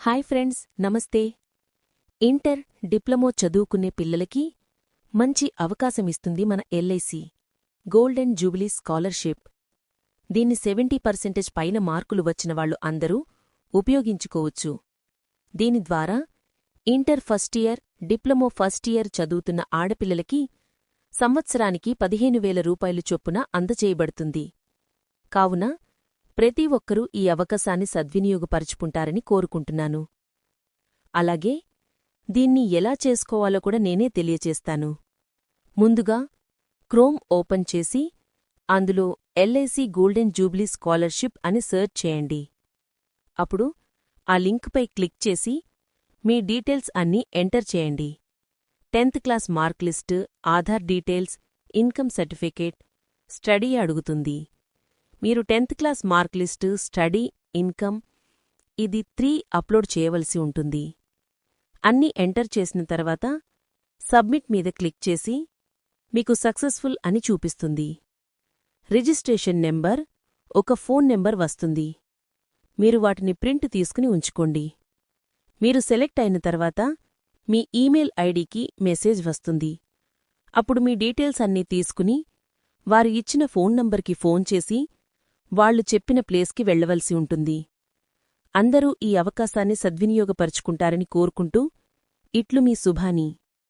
Hi friends నమస్తే. Inter diploma చదువుకునే పిల్లలకి మంచి అవకాశమిస్తుంది మన ఎల్ఐసి గోల్డెన్ జూబిలీ స్కాలర్షిప్. దీన్ని సెవెంటీ పర్సెంటేజ్ పైన మార్కులు వచ్చిన వాళ్ళు అందరూ ఉపయోగించుకోవచ్చు. దీని ద్వారా inter first year diploma first year చదువుతున్న ఆడపిల్లలకి సంవత్సరానికి పదిహేను వేల రూపాయలు చొప్పున అందచేయబడుతుంది కావున ప్రతి ఒక్కరూ ఈ అవకాశాన్ని సద్వినియోగపరుచుకుంటారని కోరుకుంటున్నాను. అలాగే దీన్ని ఎలా చేసుకోవాలో కూడా నేనే తెలియచేస్తాను. ముందుగా క్రోమ్ ఓపెన్ చేసి అందులో ఎల్ఐసి గోల్డెన్ జూబ్లీ స్కాలర్షిప్ అని సెర్చ్ చేయండి. అప్పుడు ఆ లింక్పై క్లిక్ చేసి మీ డీటెయిల్స్ అన్నీ ఎంటర్ చేయండి. Tenth class mark list Aadhaar details income certificate study అడుగుతుంది. మీరు tenth class mark list study income ఇది త్రీ అప్లోడ్ చేయవలసి ఉంటుంది. అన్నీ ఎంటర్ చేసిన తర్వాత సబ్మిట్ మీద క్లిక్ చేసి మీకు సక్సెస్ఫుల్ అని చూపిస్తుంది. రిజిస్ట్రేషన్ నెంబర్ ఒక ఫోన్ నెంబర్ వస్తుంది. మీరు వాటిని ప్రింట్ తీసుకుని ఉంచుకోండి. మీరు సెలెక్ట్ అయిన తర్వాత మీ ఈమెయిల్ ఐడికి మెసేజ్ వస్తుంది. అప్పుడు మీ డీటెయిల్స్ అన్నీ తీసుకుని వారు ఇచ్చిన ఫోన్ నంబర్కి ఫోన్ చేసి వాళ్ళు చెప్పిన ప్లేస్కి వెళ్ళవలసి ఉంటుంది. అందరూ ఈ అవకాశాన్ని సద్వినియోగపరుచుకుంటారని కోరుకుంటూ ఇట్లు మీ శుభాని